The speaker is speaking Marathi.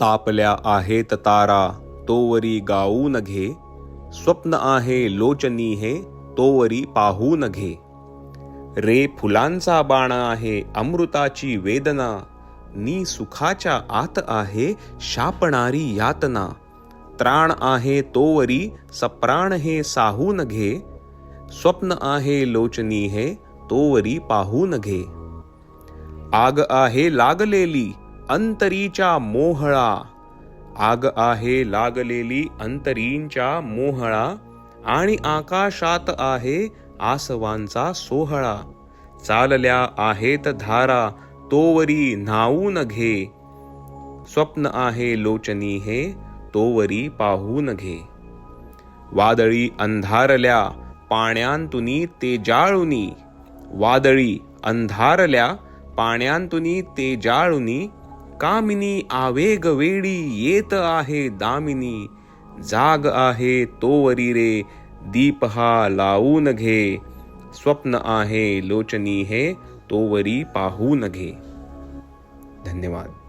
तापल्या आहेत तारा तोवरी गाऊ न घे स्वप्न आहे लोचनी हे तोवरी पाहू न घे रे फुलांचा बाण आहे अमृताची वेदना नी सुखाच्या आत आहे शापणारी यातना. त्राण आहे तोवरी सप्राण हे साहू न घे स्वप्न आहे लोचनी हे तोवरी पाहू न घे आग आहे लागलेली अंतरीच्या मोहळा. आग आहे लागलेली अंतरींच्या मोहळा आणि आकाशात आहे आसवांचा सोहळा. चालल्या आहेत धारा तोवरी न्हावून घे. स्वप्न आहे लोचनी हे तोवरी पाहून घे. वादळी अंधारल्या पाण्यांतुनी ते जाळुनी. वादळी अंधारल्या पाण्यांतुनी ते जाळुनी. कामिनी आवेग वेडी येत आहे दामिनी. जाग आहे तोवरी रे दीप हा लावून घे. स्वप्न आहे लोचनी हे तोवरी पाहू न घे. धन्यवाद.